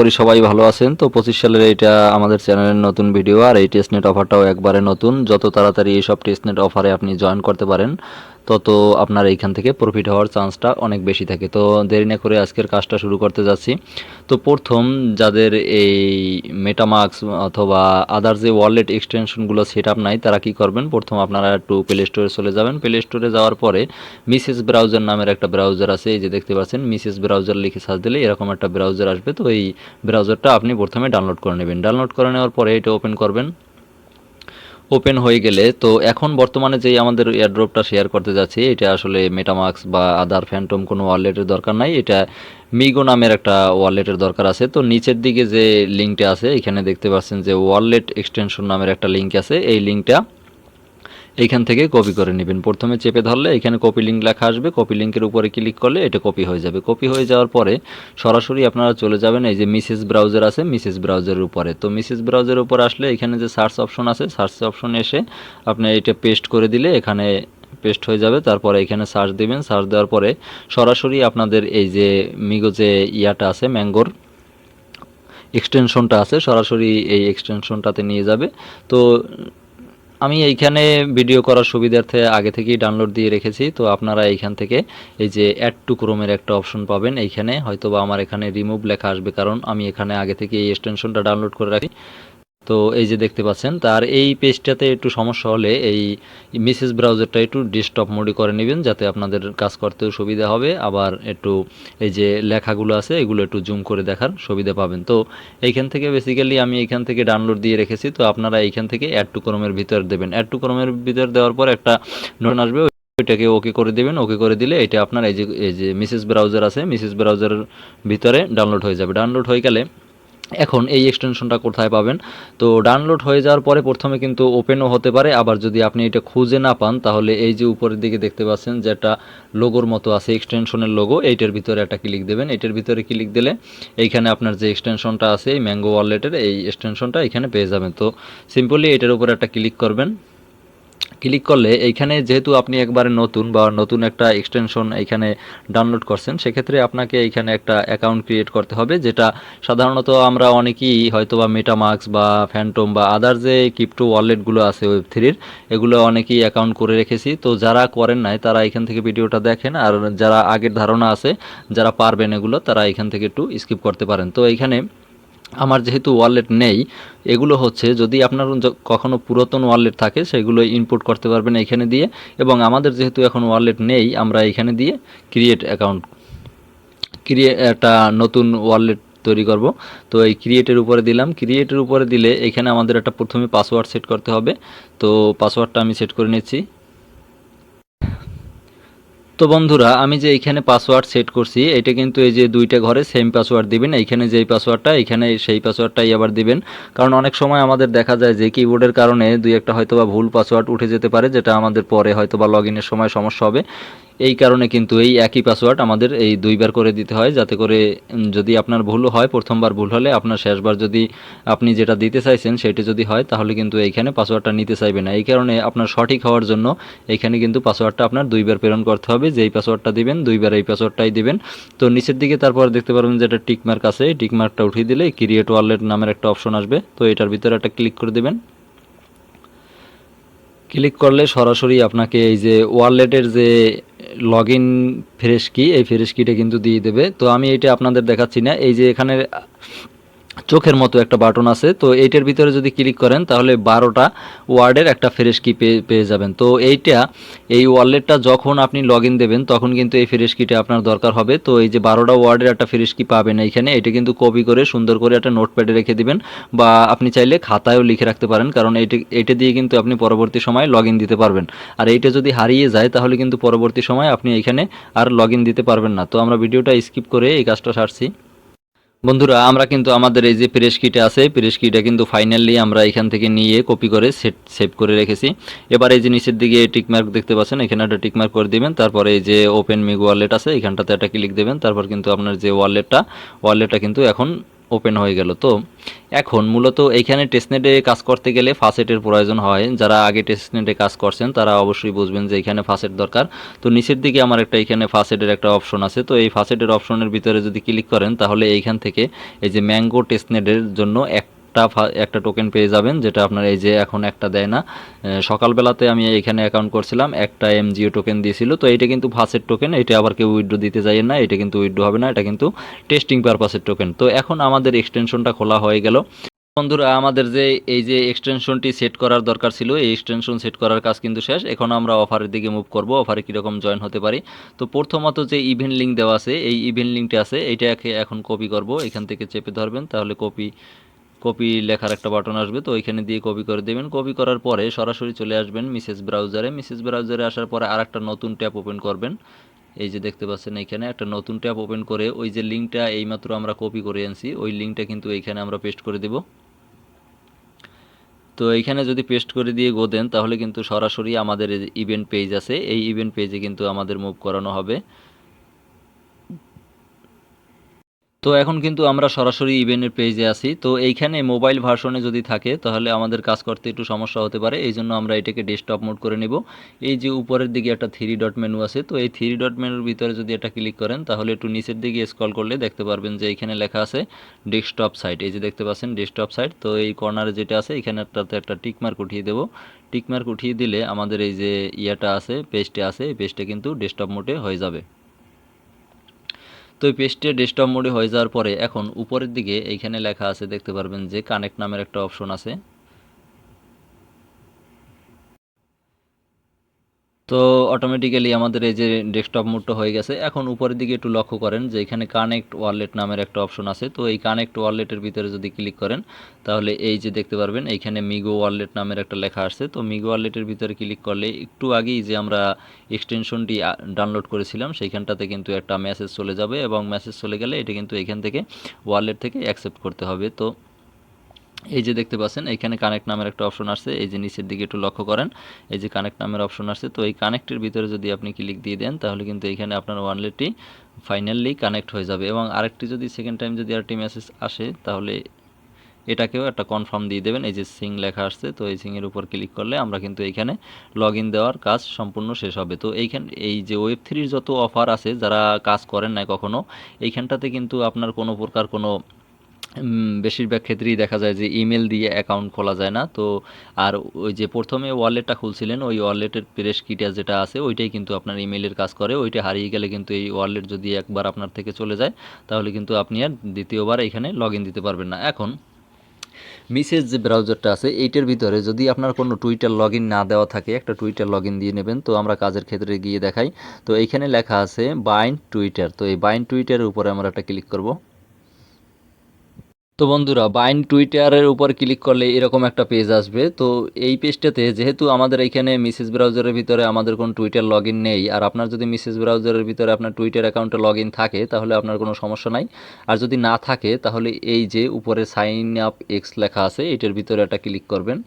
করি সবাই ভালো আছেন। তো পঁচিশ সালের এটা আমাদের চ্যানেলের নতুন ভিডিও আর এই টেস্টনেট অফারটাও একবারে নতুন। যত তাড়াতাড়ি এইসব টেস্টনেট অফারে আপনি জয়েন করতে পারেন তত আপনার এইখান থেকে প্রফিট হওয়ার চান্সটা অনেক বেশি থাকে। তো দেরি না করে আজকের কাজটা শুরু করতে যাচ্ছি। তো প্রথম যাদের এই মেটামাক্স অথবা আদার যে ওয়ালেট এক্সটেনশনগুলো সেট আপ নাই, তারা কি করবেন? প্রথম আপনারা একটু প্লে স্টোরে চলে যাবেন। প্লে স্টোরে যাওয়ার পরে মিসেস ব্রাউজার নামের একটা ব্রাউজার আছে, এই যে দেখতে পাচ্ছেন মিসেস ব্রাউজার লিখে সার্চ দিলে এরকম একটা ব্রাউজার আসবে। তো এই ব্রাউজারটা আপনি প্রথমে ডাউনলোড করে নেবেন। ডাউনলোড করে নেওয়ার পরে এটা ওপেন করবেন। ওপেন হয়ে গেলে, তো এখন বর্তমানে যেই আমাদের এয়ারড্রপটা শেয়ার করতে যাচ্ছি, এটা আসলে মেটামাক্স বা আদার ফ্যান্টম কোনো ওয়ালেটের দরকার নাই, এটা মিগো নামের একটা ওয়ালেটের দরকার আছে। তো নিচের দিকে যে লিঙ্কটা আছে, এখানে দেখতে পাচ্ছেন যে ওয়ালেট এক্সটেনশন নামের একটা লিঙ্ক আছে, এই লিঙ্কটা এইখান থেকে কপি করে নেবেন। প্রথমে চেপে ধরলে এখানে কপি লিঙ্ক লেখা আসবে। কপি লিঙ্কের উপরে ক্লিক করলে এটা কপি হয়ে যাবে। কপি হয়ে যাওয়ার পরে সরাসরি আপনারা চলে যাবেন এই যে মিসেস ব্রাউজার আছে মিসেস ব্রাউজারের উপরে। তো মিসেস ব্রাউজারের উপর আসলে এখানে যে সার্চ অপশন আছে সার্চ অপশন এসে আপনি এটা পেস্ট করে দিলে এখানে পেস্ট হয়ে যাবে। তারপরে এখানে সার্চ দিবেন। সার্চ দেওয়ার পরে সরাসরি আপনাদের এই যে মিগো যে ইয়াটা আছে ম্যাঙ্গোর এক্সটেনশনটা আছে, সরাসরি এই এক্সটেনশনটাতে নিয়ে যাবে। তো আমি এইখানে ভিডিও করার সুবিধার্থে আগে থেকেই ডাউনলোড দিয়ে রেখেছি। তো আপনারা এইখান থেকে এই যে অ্যাড টু ক্রোমের একটা অপশন পাবেন এইখানে। হয়তোবা আমার এখানে রিমুভ লেখা আসবে, কারণ আমি এখানে আগে থেকে এই এক্সটেনশনটা ডাউনলোড করে রাখি। তো এই যে দেখতে পাচ্ছেন, তার এই পেজটাতে একটু সমস্যা হলে এই মিসেস ব্রাউজারটা একটু ডিস্কটপ মোডে করে নেবেন, যাতে আপনাদের কাজ করতেও সুবিধা হবে। আবার একটু এই যে লেখাগুলো আছে, এগুলো একটু জুম করে দেখার সুবিধা পাবেন। তো এইখান থেকে বেসিক্যালি আমি এখান থেকে ডাউনলোড দিয়ে রেখেছি। তো আপনারা এইখান থেকে অ্যাড টু ক্রমের ভিতর দেবেন। অ্যাড টু ক্রমের ভিতর দেওয়ার পর একটা নোট আসবে, ওইটাকে ওকে করে দেবেন। ওকে করে দিলে এটা আপনার এই যে এই যে মিসেস ব্রাউজার আছে, মিসেস ব্রাউজারের ভিতরে ডাউনলোড হয়ে যাবে। ডাউনলোড হয়ে গেলে এখন এই এক্সটেনশনটা কোথায় পাবেন? তো ডাউনলোড হয়ে যাওয়ার পরে প্রথমে কিন্তু ওপেনও হতে পারে। আবার যদি আপনি এটা খুঁজে না পান, তাহলে এই যে উপরের দিকে দেখতে পাচ্ছেন যেটা লোগোর মতো আছে এক্সটেনশনের লোগো এইটার ভিতরে একটা ক্লিক দেবেন। এটার ভিতরে ক্লিক দিলে এইখানে আপনার যে এক্সটেনশনটা আছে, এই ম্যাঙ্গো ওয়ালেটের এই এক্সটেনশনটা এখানে পেয়ে যাবেন। তো সিম্পলি এটার উপরে একটা ক্লিক করবেন। ক্লিক করলে এইখানে যেহেতু আপনি একবারে নতুন বা নতুন একটা এক্সটেনশন এইখানে ডাউনলোড করছেন, সেক্ষেত্রে আপনাকে এইখানে একটা অ্যাকাউন্ট ক্রিয়েট করতে হবে, যেটা সাধারণত আমরা অনেকেই হয়তো বা মেটামাক্স বা ফ্যান্টম বা আদার যে ক্রিপ্টো ওয়ালেটগুলো আছে ওয়েব থ্রির এগুলো অনেকেই অ্যাকাউন্ট করে রেখেছি। তো যারা করেন নাই, তারা এখান থেকে ভিডিওটা দেখেন, আর যারা আগের ধারণা আছে, যারা পারবেন এগুলো, তারা এখান থেকে একটু স্কিপ করতে পারেন। তো এইখানে আমার যেহেতু ওয়ালেট নেই, এগুলো হচ্ছে যদি আপনার য- কখনো পুরাতন ওয়ালেট থাকে, সেগুলো ইনপুট করতে পারবেন এখানে দিয়ে এবং আমাদের যেহেতু এখন ওয়ালেট নেই, আমরা এখানে দিয়ে ক্রিয়েট অ্যাকাউন্ট ক্রিয়ে একটা নতুন ওয়ালেট তৈরি করব। তো এই ক্রিয়েটের উপরে দিলাম ক্রিয়েটের উপরে দিলে এখানে আমাদের একটা প্রথমে পাসওয়ার্ড সেট করতে হবে। তো পাসওয়ার্ডটা আমি সেট করে নিচ্ছি। তো বন্ধুরা, আমি যে এইখানে পাসওয়ার্ড সেট করছি, এটা কিন্তু এই যে দুইটা ঘরে সেম পাসওয়ার্ড দিবেন, এইখানে যেই পাসওয়ার্ডটা এখানে সেই পাসওয়ার্ডটাই আবার দিবেন। কারণ অনেক সময় আমাদের দেখা যায় যে কিবোর্ডের কারণে দুই একটা হয়তো বা ভুল পাসওয়ার্ড উঠে যেতে পারে, যেটা আমাদের পরে হয়তো বা লগ ইনের সময় সমস্যা হবে। এই কারণে কিন্তু এই একই পাসওয়ার্ড আমাদের এই দুইবার করে দিতে হয়, যাতে করে যদি আপনার ভুলও হয়, প্রথমবার ভুল হলে আপনার শেষবার যদি আপনি যেটা দিতে চাইছেন, সেটা যদি হয়, তাহলে কিন্তু এইখানে পাসওয়ার্ডটা নিতে চাইবে না। এই কারণে আপনার সঠিক হওয়ার জন্য এইখানে কিন্তু পাসওয়ার্ডটা আপনার দুইবার প্রেরণ করতে হবে যেই পাসওয়ার্ডটা দিবেন, দুইবার এই পাসওয়ার্ডটাই দিবেন। তো নিচের দিকে তারপর দেখতে পারবেন যে একটা টিকমার্ক আছে, এই টিকমার্কটা উঠিয়ে দিলে ক্রিয়েট ওয়ালেট নামের একটা অপশন আসবে। তো এটার ভিতরে একটা ক্লিক করে দিবেন। ক্লিক করলে সরাসরি আপনাকে এই যে ওয়ালেটের যে লগ ইন ফ্রেশ কি এই ফ্রেশ কিটা কিন্তু দিয়ে দেবে। তো আমি এটা আপনাদের দেখাচ্ছি না। এই যে এখানে চোখের মতো একটা বাটন আছে, তো এইটার ভিতরে যদি ক্লিক করেন তাহলে বারোটা ওয়ার্ডের একটা ফ্রেশ কি পেয়ে পেয়ে যাবেন। তো এইটা, এই ওয়ালেটটা যখন আপনি লগ ইন দেবেন, তখন কিন্তু এই ফ্রেশ কিটা আপনার দরকার হবে। তো এই যে বারোটা ওয়ার্ডের একটা ফ্রেশ কি পাবেন এইখানে, এটা কিন্তু কপি করে সুন্দর করে একটা নোটপ্যাডে রেখে দিবেন, বা আপনি চাইলে খাতায়ও লিখে রাখতে পারেন, কারণ এইটা এইটা দিয়ে কিন্তু আপনি পরবর্তী সময় লগ দিতে পারবেন। আর এইটা যদি হারিয়ে যায়, তাহলে কিন্তু পরবর্তী সময় আপনি এখানে আর লগ দিতে পারবেন না। তো আমরা ভিডিওটা স্কিপ করে এই কাজটা সারছি। বন্ধুরা, আমরা কিন্তু আমাদের এই যে প্রেস আছে প্রেস কিটা কিন্তু ফাইনালি আমরা এখান থেকে নিয়ে কপি করে সেট সেভ করে রেখেছি। এবার এই যে নিচের দিকে টিকমার্ক দেখতে পাচ্ছেন, এখানে একটা টিকমার্ক করে দিবেন, তারপরে এই যে ওপেন মিগ ওয়ালেট আছে, এখানটাতে একটা ক্লিক দেবেন, তারপর কিন্তু আপনার যে ওয়ালেটটা ওয়ালেটটা কিন্তু এখন ওপেন হয়ে গেল। তো এখন মূলত এইখানে টেস্টনেটে কাজ করতে গেলে ফাসেটের প্রয়োজন হয়। যারা আগে টেস্টনেটে কাজ করছেন, তারা অবশ্যই বুঝবেন যে এখানে ফাসেট দরকার। তো নিচের দিকে আমার একটা এখানে ফাসেটের একটা অপশন আছে। তো এই ফাসেটের অপশনের ভিতরে যদি ক্লিক করেন, তাহলে এইখান থেকে এই যে ম্যাঙ্গো টেস্টনেটের জন্য একটা একটা টোকেন পেয়ে যাবেন, যেটা আপনার এই যে এখন একটা দেয় না। সকালবেলাতে আমি এখানে অ্যাকাউন্ট করছিলাম, একটা এমজিও টোকেন দিয়েছিল, তো এটা কিন্তু ফাসের টোকেন এটা আবার কেউ উইড্রো দিতে যায় না এটা কিন্তু উইড্রো হবে না, এটা কিন্তু টেস্টিং পারপাসের টোকেন তো এখন আমাদের এক্সটেনশনটা খোলা হয়ে গেল। বন্ধুরা, আমাদের যে এই যে এক্সটেনশনটি সেট করার দরকার ছিল, এই এক্সটেনশন সেট করার কাজ কিন্তু শেষ। এখন আমরা অফারের দিকে মুভ করব অফারে কীরকম জয়েন হতে পারি। তো প্রথমত যে ইভেন্ট লিঙ্ক দেওয়া আছে, এই ইভেন্ট লিঙ্কটা আছে, এইটাকে এখন কপি করব, এখান থেকে চেপে ধরবেন, তাহলে কপি কপি লেখার একটা বাটন আসবে, তো ওইখানে দিয়ে কপি করে দেবেন। কপি করার পরে সরাসরি চলে আসবেন মিসেস ব্রাউজারে মিসেস ব্রাউজারে আসার পরে আর একটা নতুন ট্যাব ওপেন করবেন। এই যে দেখতে পাচ্ছেন এখানে একটা নতুন ট্যাব ওপেন করে ওই যে লিঙ্কটা এইমাত্র আমরা কপি করে আনছি, ওই লিঙ্কটা কিন্তু এইখানে আমরা পেস্ট করে দেব। তো এইখানে যদি পেস্ট করে দিয়ে গো দেন, তাহলে কিন্তু সরাসরি আমাদের ইভেন্ট পেজ আছে। এই ইভেন্ট পেজে কিন্তু আমাদের মুভ করানো হবে। তো এখন কিন্তু আমরা সরাসরি ইভেন্টের পেজে আছি। তো এইখানে মোবাইল ভার্সনে যদি থাকে, তাহলে আমাদের কাজ করতে একটু সমস্যা হতে পারে। এই জন্য আমরা এটাকে ডেস্কটপ মোড করে নেব। এই যে উপরের দিকে একটা থ্রি ডট মেনু আছে, তো এই থ্রি ডট মেনুর ভিতরে যদি এটা ক্লিক করেন, তাহলে একটু নিচের দিকে স্ক্রল করলে দেখতে পারবেন যে এখানে লেখা আছে ডেস্কটপ সাইট। এই যে দেখতে পাচ্ছেন ডেস্কটপ সাইট, তো এই কর্নারে যেটা আছে, এখানে একটাতে একটা টিকমার্ক উঠিয়ে দেবো। টিকমার্ক উঠিয়ে দিলে আমাদের এই যে ইয়াটা আছে, পেজটা আছে, এই পেজটা কিন্তু ডেস্কটপ মোডে হয়ে যাবে। তো এই পেজটি ডেস্কটপ মোডে হয়ে যাওয়ার পরে এখন উপরের দিকে এইখানে লেখা আছে, দেখতে পারবেন যে কানেক্ট নামের একটা অপশন আছে। তো অটোমেটিক্যালি আমাদের এই যে ডেস্কটপ মোডটা হয়ে গেছে, এখন উপরের দিকে একটু লক্ষ্য করেন যে এখানে কানেক্ট ওয়ালেট নামের একটা অপশন আছে, তো এই কানেক্ট ওয়ালেটের ভিতরে যদি ক্লিক করেন, তাহলে এই যে দেখতে পারবেন এইখানে মিগো ওয়ালেট নামের একটা লেখা আসছে তো মিগো ওয়ালেটের ভিতরে ক্লিক করলে একটু আগেই যে আমরা এক্সটেনশনটি ডাউনলোড করেছিলাম, সেইখানটাতে কিন্তু একটা মেসেজ চলে যাবে এবং মেসেজ চলে গেলে এটা কিন্তু এখান থেকে ওয়ালেট থেকে অ্যাকসেপ্ট করতে হবে। তো এই যে দেখতে পাচ্ছেন এখানে কানেক্ট নামের একটা অপশন আসছে। এই যে নিচের দিকে একটু লক্ষ্য করেন, এই যে কানেক্ট নামের অপশন আসছে। তো এই কানেক্টের ভিতরে যদি আপনি ক্লিক দিয়ে দেন, তাহলে কিন্তু এখানে আপনার ওয়ানলেটটি ফাইনালি কানেক্ট হয়ে যাবে। এবং আরেকটি যদি সেকেন্ড টাইম যদি আরেকটি মেসেজ আসে, তাহলে এটাকেও একটা কনফার্ম দিয়ে দেবেন। এই যে সিং লেখা আসছে, তো এই সিংয়ের উপর ক্লিক করলে আমরা কিন্তু এইখানে লগ দেওয়ার কাজ সম্পূর্ণ শেষ হবে। তো এইখান, এই যে ওয়েব থ্রির যত অফার আছে, যারা কাজ করেন না কখনো, এইখানটাতে কিন্তু আপনার কোনো প্রকার কোনো বেশিরভাগ ক্ষেত্রেই দেখা যায় যে ইমেল দিয়ে অ্যাকাউন্ট খোলা যায় না। তো আর ওই যে প্রথমে ওয়ালেটটা খুলছিলেন, ওই ওয়ালেটের প্রেস কিটা যেটা আছে, ওইটাই কিন্তু আপনার ইমেলের কাজ করে। ওইটা হারিয়ে গেলে কিন্তু এই ওয়ালেট যদি একবার আপনার থেকে চলে যায়, তাহলে কিন্তু আপনি আর দ্বিতীয়বার এখানে লগ দিতে পারবেন না। এখন মিসেজ যে ব্রাউজারটা আছে, এইটার ভিতরে যদি আপনার কোনো টুইটার লগ না দেওয়া থাকে, একটা টুইটার লগ দিয়ে নেবেন। তো আমরা কাজের ক্ষেত্রে গিয়ে দেখাই। তো এইখানে লেখা আছে বাইন্ড টুইটার তো এই বাইন্ড টুইটারের উপরে আমরা একটা ক্লিক করব। তো বন্ধুরা, বাইন টুইটারের উপর ক্লিক করলে এরকম একটা পেজ আসবে। তো এই পেজটাতে যেহেতু আমাদের এখানে মিসেস ব্রাউজারের ভিতরে আমাদের কোনো টুইটার লগ নেই, আর আপনার যদি মিসেস ব্রাউজারের ভিতরে আপনার টুইটার অ্যাকাউন্টে লগ থাকে, তাহলে আপনার কোনো সমস্যা নাই। আর যদি না থাকে, তাহলে এই যে উপরে সাইন আপ এক্স লেখা আছে, এটার ভিতরে একটা ক্লিক করবেন।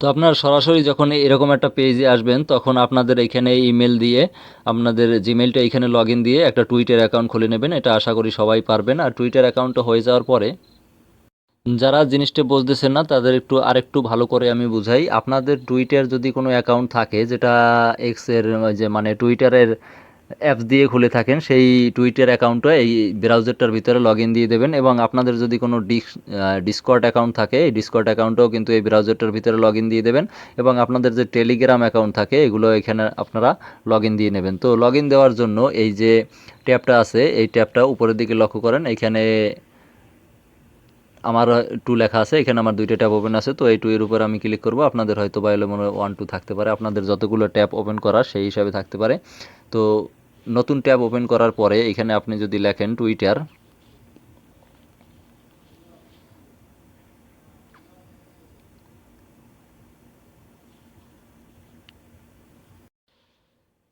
তো আপনার সরাসরি যখন এরকম একটা পেজে আসবেন, তখন আপনাদের এখানে ইমেল দিয়ে, আপনাদের জিমেলটা এখানে লগ দিয়ে একটা টুইটার অ্যাকাউন্ট খুলে নেবেন। এটা আশা করি সবাই পারবেন। আর টুইটার অ্যাকাউন্টটা হয়ে যাওয়ার পরে যারা জিনিসটা বুঝতেছেন না, তাদের একটু আরেকটু ভালো করে আমি বুঝাই। আপনাদের টুইটার যদি কোনো অ্যাকাউন্ট থাকে, যেটা এক্সের যে মানে টুইটারের অ্যাপস দিয়ে খুলে থাকেন, সেই টুইটার অ্যাকাউন্টটা এই ব্রাউজারটার ভিতরে লগ ইন দিয়ে দেবেন এবং আপনাদের যদি কোনো ডিস ডিসকর্ড অ্যাকাউন্ট থাকে, এই ডিসকর্ড অ্যাকাউন্টও কিন্তু এই ব্রাউজারটার ভিতরে লগ ইন দিয়ে দেবেন এবং আপনাদের যে টেলিগ্রাম অ্যাকাউন্ট থাকে, এগুলো এখানে আপনারা লগ ইন দিয়ে নেবেন। তো লগ ইন দেওয়ার জন্য এই যে ট্যাবটা আছে, এই ট্যাবটা উপরের দিকে লক্ষ্য করেন, এখানে আমার টু লেখা আছে, এখানে আমার দুইটা ট্যাব ওপেন আছে, তো এই টু এর উপর আমি ক্লিক করব, আপনাদের হয়তো বা এলো মনে ওয়ান টু থাকতে পারে, আপনাদের যতগুলো ট্যাব ওপেন করা সেই হিসাবে থাকতে পারে। তো নতুন ট্যাব ওপেন করার পরে এখানে আপনি যদি লেখেন টুইটার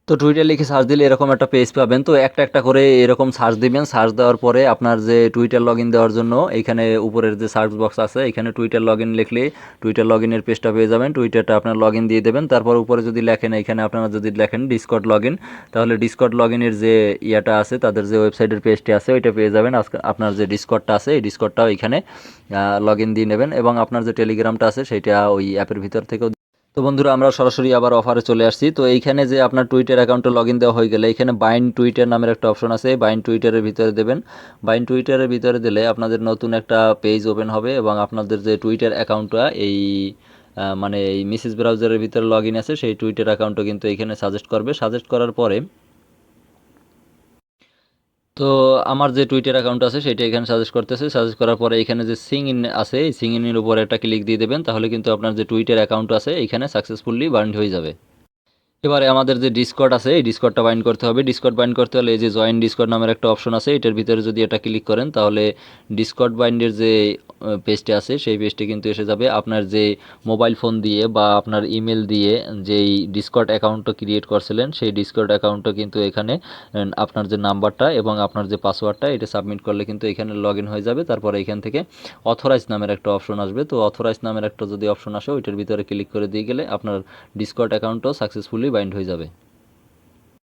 তো টুইটার লিখে সার্চ দিলে এরকম একটা পেজ পাবেন। তো একটা একটা করে এরকম সার্চ দিবেন। সার্চ দেওয়ার পরে আপনার যে টুইটার লগ ইন দেওয়ার জন্য, এখানে উপরের যে সার্চ বক্স আছে, এখানে টুইটার লগ ইন লিখলে টুইটার লগ ইনের পেজটা পেয়ে যাবেন। টুইটারটা আপনার লগ ইন দিয়ে দেবেন। তারপর উপরে যদি লেখেন, এখানে আপনারা যদি লেখেন ডিসকট লগ ইন তাহলে ডিসকট লগ ইনের যে ইয়েটা আছে, তাদের যে ওয়েবসাইটের পেজটি আছে, ওইটা পেয়ে যাবেন। আপনার যে ডিসকটটা আছে, এই ডিসকটটাও এখানে লগ ইন দিয়ে নেবেন। এবং আপনার যে টেলিগ্রামটা আছে, সেইটা ওই অ্যাপের ভিতর থেকেও তো বন্ধুরা, আমরা সরাসরি আবার অফারে চলে আসছি। তো এইখানে যে আপনার টুইটার অ্যাকাউন্টে লগ ইন দেওয়া হয়ে গেলে, এখানে বাইন টুইটার নামের একটা অপশন আছে। বাইন টুইটারের ভিতরে দেবেন। বাইন টুইটারের ভিতরে দিলে আপনাদের নতুন একটা পেজ ওপেন হবে এবং আপনাদের যে টুইটার অ্যাকাউন্টটা এই মানে এই মিসেস ব্রাউজারের ভিতরে লগ ইন আছে, সেই টুইটার অ্যাকাউন্টও কিন্তু এখানে সাজেস্ট করবে। সাজেস্ট করার পরে তো আমার যে টুইটার অ্যাকাউন্ট আছে, সেটা এখানে সাজেস্ট করতেছে। সাজেস্ট করার পরে এখানে যে সিং ইন আছে, এই সিং ইনের উপরে একটা ক্লিক দিয়ে দেবেন, তাহলে কিন্তু আপনার যে টুইটার অ্যাকাউন্ট আছে, এখানে সাকসেসফুলি বার্ন হয়ে যাবে। এবারে আমাদের যে ডিসকর্ড আছে, এই ডিসকর্ডটা বাইন্ড করতে হবে। ডিসকর্ড বাইন্ড করতে হলে এই যে জয়েন ডিসকর্ড নামের একটা অপশন আছে, এটার ভিতরে যদি এটা ক্লিক করেন, তাহলে ডিসকর্ড বাইন্ডের যে পেজটি আছে, সেই পেজটি কিন্তু এসে যাবে। আপনার যে মোবাইল ফোন দিয়ে বা আপনার ইমেল দিয়ে যেই ডিসকর্ড অ্যাকাউন্টটা ক্রিয়েট করছিলেন, সেই ডিসকর্ড অ্যাকাউন্টটা কিন্তু এখানে আপনার যে নাম্বারটা এবং আপনার যে পাসওয়ার্ডটা এটা সাবমিট করলে কিন্তু এখানে লগ হয়ে যাবে। তারপরে এখান থেকে অথরাইজ নামের একটা অপশন আসবে। তো অথরাইজ নামের একটা যদি অপশন আসে, ওইটার ভিতরে ক্লিক করে দিয়ে গেলে আপনার ডিসকর্ড অ্যাকাউন্টও সাকসেসফুলি বাইন্ড হয়ে যাবে।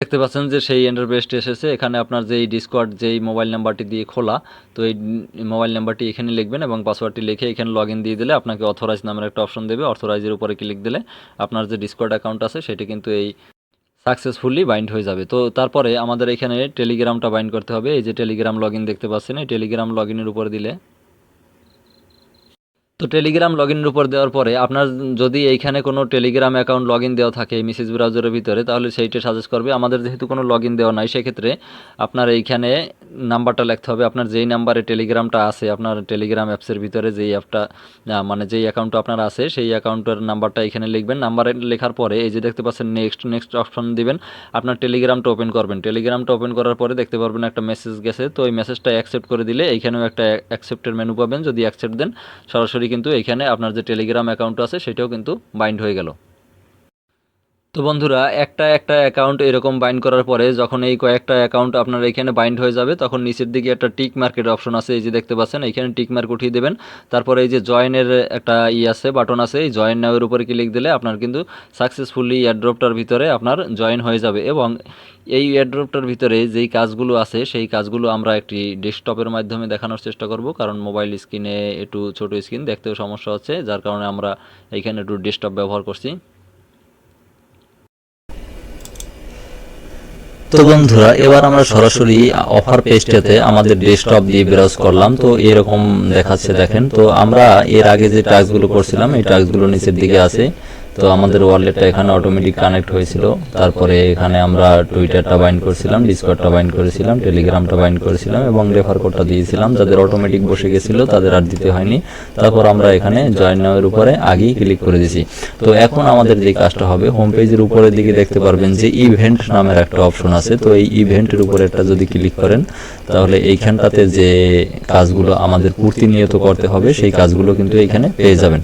দেখতে পাচ্ছেন যে সেই ইন্টারফেসটি এসেছে। এখানে আপনার যেই ডিসকর্ড যেই মোবাইল নাম্বারটি দিয়ে খোলা, তো এই মোবাইল নাম্বারটি এখানে লিখবেন এবং পাসওয়ার্ডটি লিখে এখানে লগ দিয়ে দিলে আপনাকে অথরাইজ নামের একটা অপশন দেবে। অথরাইজের উপরে ক্লিক দিলে আপনার যে ডিসকর্ড অ্যাকাউন্ট আছে, সেটি কিন্তু এই সাকসেসফুলি বাইন্ড হয়ে যাবে। তো তারপরে আমাদের এখানে টেলিগ্রামটা বাইন্ড করতে হবে। এই যে টেলিগ্রাম লগ দেখতে পাচ্ছেন, এই টেলিগ্রাম লগ উপরে দিলে তো টেলিগ্রাম লগ ইনের উপর দেওয়ার পরে আপনার যদি এইখানে কোনো টেলিগ্রাম অ্যাকাউন্ট লগ ইন দেওয়া থাকে মেসেজ ব্রাউজারের ভিতরে, তাহলে সেইটা সাজেস্ট করবে। আমাদের যেহেতু কোনো লগ ইন দেওয়া নাই, সেক্ষেত্রে আপনার এইখানে নাম্বারটা লিখতে হবে। আপনার যেই নাম্বারে টেলিগ্রামটা আছে, আপনার টেলিগ্রাম অ্যাপসের ভিতরে যেই অ্যাপটা মানে যেই অ্যাকাউন্টটা আপনার আছে, সেই অ্যাকাউন্টের নাম্বারটা এখানে লিখবেন। নাম্বারে লেখার পরে এই যে দেখতে পাচ্ছেন নেক্সট নেক্সট অপশন দিবেন। আপনার টেলিগ্রামটা ওপেন করবেন। টেলিগ্রামটা ওপেন করার পরে দেখতে পারবেন একটা মেসেজ গেছে। তো ওই মেসেজটা অ্যাকসেপ্ট করে দিলে এইখানেও একটা অ্যাকসেপ্টের মেনু পাবেন। যদি অ্যাকসেপ্ট দেন, সরাসরি কিন্তু এখানে আপনার যে টেলিগ্রাম অ্যাকাউন্ট আছে সেটাও কিন্তু বাইন্ড হয়ে গেল। তো বন্ধুরা, একটা একটা অ্যাকাউন্ট এরকম বাইন্ড করার পরে যখন এই কয়েকটা অ্যাকাউন্ট আপনার এখানে বাইন্ড হয়ে যাবে, তখন নিচের দিকে একটা টিক মার্কেট অপশন আছে, এই যে দেখতে পাচ্ছেন, এখানে টিক মার্ক উঠিয়ে দেবেন। তারপরে এই যে জয়েনের একটা ই আছে বাটন আছে, এই জয়েন নামের উপরে ক্লিক দিলে আপনার কিন্তু সাকসেসফুলি এয়ারড্রপটার ভিতরে আপনার জয়েন হয়ে যাবে এবং এই এয়ারড্রপটার ভিতরে যেই কাজগুলো আছে, সেই কাজগুলো আমরা একটি ডেস্কটপের মাধ্যমে দেখানোর চেষ্টা করব। কারণ মোবাইল স্ক্রিনে একটু ছোট স্ক্রিন দেখতেও সমস্যা হচ্ছে, যার কারণে আমরা এইখানে একটু ডেস্কটপ ব্যবহার করছি। তো বন্ধুরা, এবার আমরা সরাসরি অফার পেজটাতে আমাদের ডেস্কটপ দিয়ে ব্রাউজ করলাম। তো এরকম দেখাচ্ছে, দেখেন। তো আমরা এর আগে যে টাস্কগুলো করছিলাম, এই টাস্কগুলো নিচের দিকে আছে। তো আমাদের ওয়ালেটটা এখানে অটোমেটিক কানেক্ট হয়েছিল। তারপরে এখানে আমরা টুইটারটা বাইন্ড করেছিলাম ডিসকর্ডটা বাইন্ড করেছিলাম টেলিগ্রামটা বাইন্ড করেছিলাম এবং রেফার কোডটা দিয়েছিলাম। যাদের অটোমেটিক বসে গেছিল তাদের আর দিতে হয়নি। তারপর আমরা এখানে জয়েন নামের উপরে আগেই ক্লিক করে দিয়েছি। তো এখন আমাদের যে কাজটা হবে হোম পেজের উপরের দিকে দেখতে পারবেন যে ইভেন্ট নামের একটা অপশন আছে। তো এই ইভেন্টের উপরে একটা যদি ক্লিক করেন, তাহলে এইখানটাতে যে কাজগুলো আমাদের প্রতিনিয়ত করতে হবে, সেই কাজগুলো কিন্তু এখানে পেয়ে যাবেন।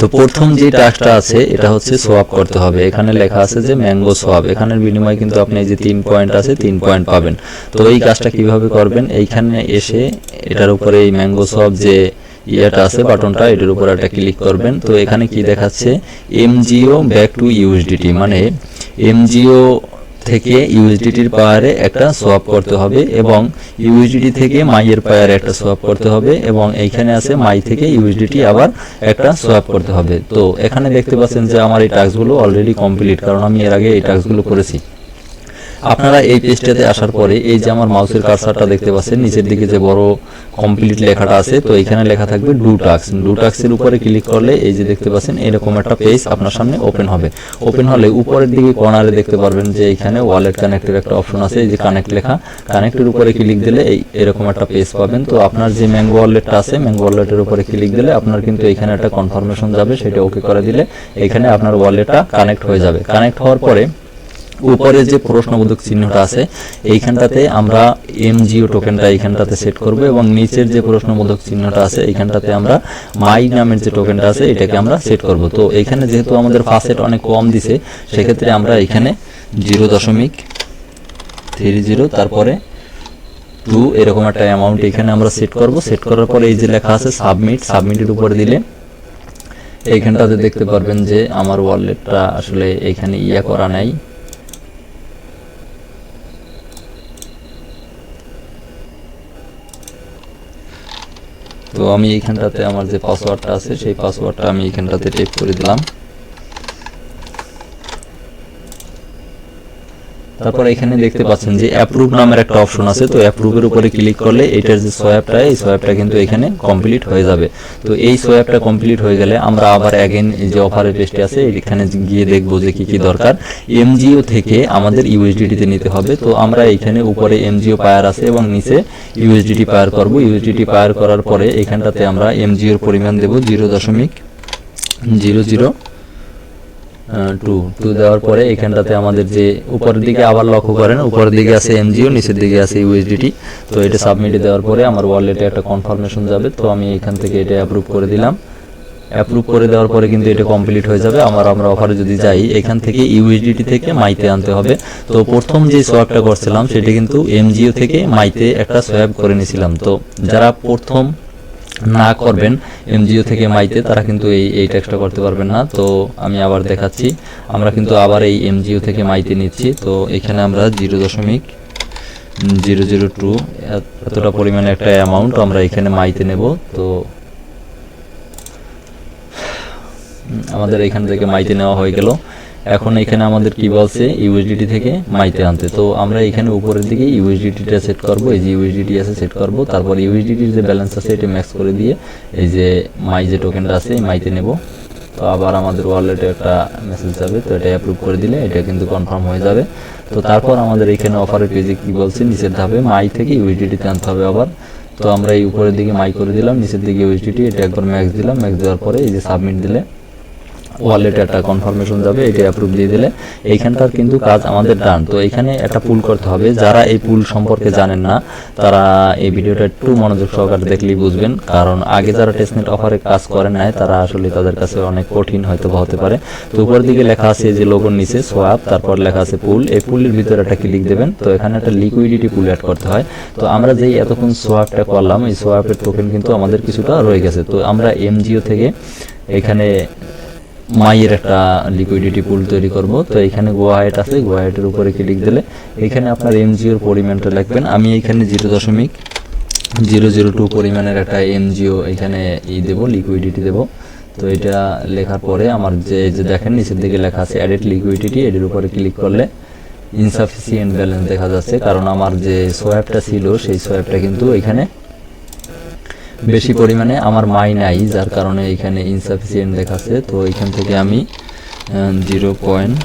তো প্রথম যে টাস্কটা আছে, এটা হচ্ছে সোয়াপ করতে হবে। এখানে লেখা আছে যে ম্যাঙ্গো সোয়াপ এখানের বিনিময়ে কিন্তু আপনি এই যে তিন পয়েন্ট আছে, তিন পয়েন্ট পাবেন। তো এই কাজটা কীভাবে করবেন? এইখানে এসে এটার উপরে এই ম্যাঙ্গো সোয়াপ যে ইয়েটা আছে বাটনটা এটার উপর একটা ক্লিক করবেন। তো এখানে কি দেখাচ্ছে? এমজিও ব্যাক টু ইউএসডিটি মানে এমজিও থেকে ইউএসডিটির পাওয়ারে একটা সোয়াপ করতে হবে এবং ইউএসডিটি থেকে মাইয়ের পায়ারে একটা সোয়াপ করতে হবে এবং এইখানে আছে মাই থেকে ইউএসডিটি আবার একটা সোয়াপ করতে হবে। তো এখানে দেখতে পাচ্ছেন যে আমার এই টাস্কগুলো অলরেডি কমপ্লিট কারণ আমি এর আগে এই টাস্কগুলো করেছি। আপনারা এই পেজটাতে আসার পরে এই যে আমার মাউসের কারসারটা দেখতে পাচ্ছেন, নিচের দিকে যে বড় কমপ্লিট লেখাটা আছে, তো এখানে লেখা থাকবে ডু টাক্স ডু টাক্সের উপরে ক্লিক করলে এই যে দেখতে পাচ্ছেন, এরকম একটা পেজ আপনার সামনে ওপেন হবে। ওপেন হলে উপরের দিকে কর্নারে দেখতে পারবেন যে এখানে ওয়ালেট কানেক্টের একটা অপশন আছে, এই যে কানেক্ট লেখা। কানেক্টের উপরে ক্লিক দিলে এই এরকম একটা পেজ পাবেন। তো আপনার যে ম্যাঙ্গো ওয়ালেটটা আছে ম্যাঙ্গো ওয়ালেটের উপরে ক্লিক দিলে আপনার কিন্তু এখানে একটা কনফার্মেশন যাবে, সেটা ওকে করে দিলে এখানে আপনার ওয়ালেটটা কানেক্ট হয়ে যাবে। কানেক্ট হওয়ার পরে উপরে যে প্রশ্নবোধক চিহ্নটা আছে, এইখানটাতে আমরা এমজিও টোকেনটা এইখানটাতে সেট করব এবং নিচের যে প্রশ্নবোধক চিহ্নটা আছে, এইখানটাতে আমরা মাই নামের যে টোকেনটা আছে, এটাকে আমরা সেট করব। তো এইখানে যেহেতু আমাদের ফাসেট অনেক কম দিছে, সেক্ষেত্রে আমরা এখানে জিরো দশমিক থ্রি জিরো তারপরে টু এরকম একটা অ্যামাউন্ট এখানে আমরা সেট করব। সেট করার পরে এই যে লেখা আছে সাবমিট সাবমিটের উপরে দিলে এইখানটাতে দেখতে পারবেন যে আমার ওয়ালেটটা আসলে এখানে ইয়া করা নাই। তো আমি এইখানটাতে আমার যে পাসওয়ার্ডটা আছে সেই পাসওয়ার্ডটা আমি এইখানটাতে টেপ করে দিলাম। তারপর এখানে দেখতে পাচ্ছেন যে অ্যাপ্রুভ নামের একটা অপশন আছে, তো অ্যাপ্রুভের উপরে ক্লিক করলে এটার যে সোয়াপটা এই সোয়াপটা কিন্তু এখানে কমপ্লিট হয়ে যাবে। তো এই সোয়াপটা কমপ্লিট হয়ে গেলে আমরা আবার অ্যাগেন এই যে অফারের পেজটি আছে, এখানে গিয়ে দেখব যে কি কি দরকার। এমজিও থেকে আমাদের ইউএসডিটিতে নিতে হবে, তো আমরা এখানে উপরে এমজিও পায়ার আছে এবং নিচে ইউএসডিটি পায়ার করব। ইউএসডিটি পায়ার করার পরে এখানটাতে আমরা এমজিওর পরিমাণ দেব জিরো দশমিক জিরো জিরো টু টু দেওয়ার পরে এখানটাতে আমাদের যে উপরের দিকে আবার লক্ষ্য করেন, উপরের দিকে আছে এমজিও, নিচের দিকে আছে ইউএসডিটি। তো এটা সাবমিটে দেওয়ার পরে আমার ওয়ালেটে একটা কনফার্মেশন যাবে। তো আমি এখান থেকে এটা অ্যাপ্রুভ করে দিলাম। অ্যাপ্রুভ করে দেওয়ার পরে কিন্তু এটা কমপ্লিট হয়ে যাবে। আমার, আমরা অফারে যদি যাই, এখান থেকে ইউএসডিটি থেকে মাইতে আনতে হবে। তো প্রথম যে সোয়াপটা করছিলাম, সেটা কিন্তু এমজিও থেকে মাইতে একটা সোয়াপ করে নিয়েছিলাম তো যারা প্রথম না করবেন এমজিও থেকে মাইতে, তারা কিন্তু এই এই ট্যাক্সটা করতে পারবেন না। তো আমি আবার দেখাচ্ছি। আমরা কিন্তু আবার এই এমজিও থেকে মাইতে নিচ্ছি। তো এখানে আমরা জিরো দশমিক জিরো জিরো টু, এতটা পরিমাণে একটা অ্যামাউন্ট আমরা এখানে মাইতে নেব। তো আমাদের এখান থেকে মাইতে নেওয়া হয়ে গেল। এখন এখানে আমাদের কি বলছে? ইউএসডিটি থেকে মাইতে আনতে। তো আমরা এখানে উপরের দিকে ইউএসডিটিটা সেট করব। এই যে ইউএসডিটি আছে সেট করব। তারপর ইউএসডিটির যে ব্যালেন্স আছে, এটা ম্যাক্স করে দিয়ে এই যে মাই যে টোকেনটা আছে, এই মাইতে নেব। তো আবার আমাদের ওয়ালেটে একটা মেসেজ যাবে। তো এটা অ্যাপ্রুভ করে দিলে এটা কিন্তু কনফার্ম হয়ে যাবে। তো তারপর আমাদের এখানে অফারের পেজে কি বলছে? নিচের ধাপে মাই থেকে ইউএসডিটিতে আনতে হবে আবার। তো আমরা এই উপরের দিকে মাই করে দিলাম। নিচের দিকে ইউএসডিটি এটা একবার ম্যাক্স দিলাম। ম্যাক্স দেওয়ার পরে এই যে সাবমিট দিলে ওয়ালেটে একটা কনফার্মেশন যাবে, এটা অ্যাপ্রুভ দিয়ে দিলে এইখানকার কিন্তু কাজ আমাদের ডান তো এখানে একটা পুল করতে হবে। যারা এই পুল সম্পর্কে জানেন না, তারা এই ভিডিওটা একটু মনোযোগ সহকারে দেখলেই বুঝবেন। কারণ আগে যারা টেস্টনেট অফারে কাজ করে নাই, তারা আসলে তাদের কাছে অনেক কঠিন হয়তো হতে পারে। তো উপরের দিকে লেখা আছে যে লোগোর নিচে সোয়াপ তারপর লেখা আছে পুল এই পুলের ভিতরে একটা ক্লিক দেবেন। তো এখানে একটা লিকুইডিটি পুল অ্যাড করতে হয়। তো আমরা যেই এতক্ষণ সোয়াপটা করলাম, এই সোয়াপের টোকেন কিন্তু আমাদের কিছুটা রয়ে গেছে। তো আমরা এমজিও থেকে এখানে মাইয়ের একটা লিকুইডিটি পুল তৈরি করব। তো এখানে গোয়াহাইট আছে গোয়াহাইটের উপরে ক্লিক দিলে এখানে আপনার এমজিওর পরিমাণটা লিখবেন আমি এখানে জিরো দশমিক জিরো জিরো টু পরিমাণের একটা এমজিও এখানে ই দেব লিকুইডিটি দেব। তো এটা লেখার পরে আমার যে যে দেখেন, নিচের দিকে লেখা আছে অ্যাডেড লিকুইডিটি এটির উপরে ক্লিক করলে ইনসাফিসিয়েন্ট ব্যালেন্স দেখা যাচ্ছে। কারণ আমার যে সোয়াবটা ছিল, সেই সোয়াবটা কিন্তু এখানে বেশি পরিমাণে আমার মাই নাই, যার কারণে এখানে ইনসাফিসিয়েন্ট দেখাচ্ছে। তো এখান থেকে আমি জিরো পয়েন্ট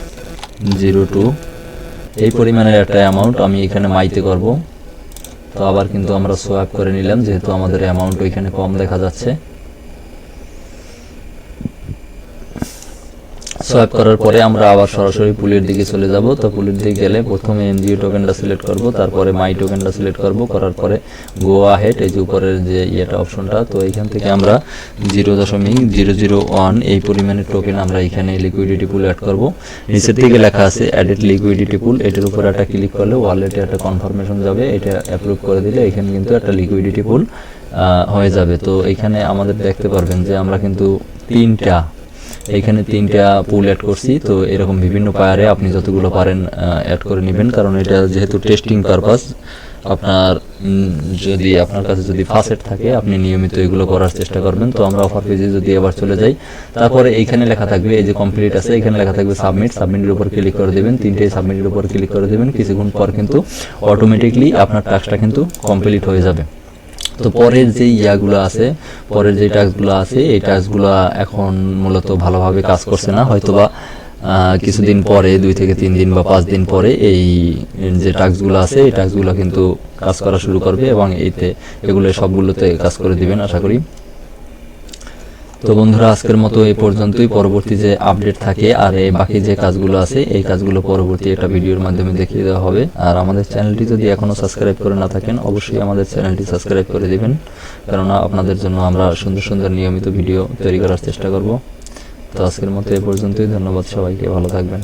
জিরো টু এই পরিমাণের একটা অ্যামাউন্ট আমি এখানে মাইতে করব তো আবার কিন্তু আমরা সোয়াপ করে নিলাম, যেহেতু আমাদের অ্যামাউন্ট ওইখানে কম দেখা যাচ্ছে। সোয়াইপ করার পরে আমরা আবার সরাসরি পুলের দিকে চলে যাব। তো পুলের দিকে গেলে প্রথমে এনজিও টোকেনটা সিলেক্ট করব, তারপরে মাই টোকেনটা সিলেক্ট করব। করার পরে গো আহেড এই যে উপরের যে ইয়েটা, অপশনটা, তো এইখান থেকে আমরা জিরো দশমিক জিরো জিরো ওয়ান এই পরিমাণের টোকেন আমরা এখানে লিকুইডিটি পুল অ্যাড করব। নিচের দিকে লেখা আছে অ্যাডেড লিকুইডিটি পুল এটার উপর একটা ক্লিক করলে ওয়ালেটে একটা কনফার্মেশন যাবে, এটা অ্যাপ্রুভ করে দিলে এখানে কিন্তু একটা লিকুইডিটি পুল হয়ে যাবে। তো এখানে আমাদের দেখতে পারবেন যে আমরা কিন্তু তিনটা এখানে তিনটা পুল অ্যাড করছি, তো এরকম বিভিন্ন পায়ারে আপনি যতগুলো পারেন অ্যাড করে নেবেন। কারণ এটা যেহেতু টেস্টিং পারপাস আপনার যদি আপনার কাছে যদি ফাসেট থাকে, আপনি নিয়মিত এগুলো করার চেষ্টা করবেন। তো আমরা অফার পেজে যদি এবার চলে যাই, তারপরে এইখানে লেখা থাকবে, এই যে কমপ্লিট আছে, এখানে লেখা থাকবে সাবমিট সাবমিটের উপর ক্লিক করে দেবেন, তিনটে সাবমিটের উপর ক্লিক করে দেবেন। কিছুক্ষণ পর কিন্তু অটোমেটিকলি আপনার টাস্কটা কিন্তু কমপ্লিট হয়ে যাবে। তো পরের যে ইয়াগুলো আছে, পরের যে টাস্কগুলো আছে, এই টাস্কগুলো এখন মূলত ভালোভাবে কাজ করছে না। হয়তোবা কিছুদিন পরে, দুই থেকে তিন দিন বা পাঁচ দিন পরে এই যে টাস্কগুলো আছে, এই টাস্কগুলো কিন্তু কাজ করা শুরু করবে এবং এইতে এগুলো সবগুলোতে কাজ করে দিবেন, আশা করি। তো বন্ধুরা, আজকের মতো এই পর্যন্তই। পরবর্তী যে আপডেট থাকে আর এই বাকি যে কাজগুলো আছে, এই কাজগুলো পরবর্তী একটা ভিডিওর মাধ্যমে দেখিয়ে দেওয়া হবে। আর আমাদের চ্যানেলটি যদি এখনও সাবস্ক্রাইব করে না থাকেন, অবশ্যই আমাদের চ্যানেলটি সাবস্ক্রাইব করে দেবেন। কেননা আপনাদের জন্য আমরা সুন্দর সুন্দর নিয়মিত ভিডিও তৈরি করার চেষ্টা করব। তো আজকের মতো এই পর্যন্তই। ধন্যবাদ সবাইকে। ভালো থাকবেন।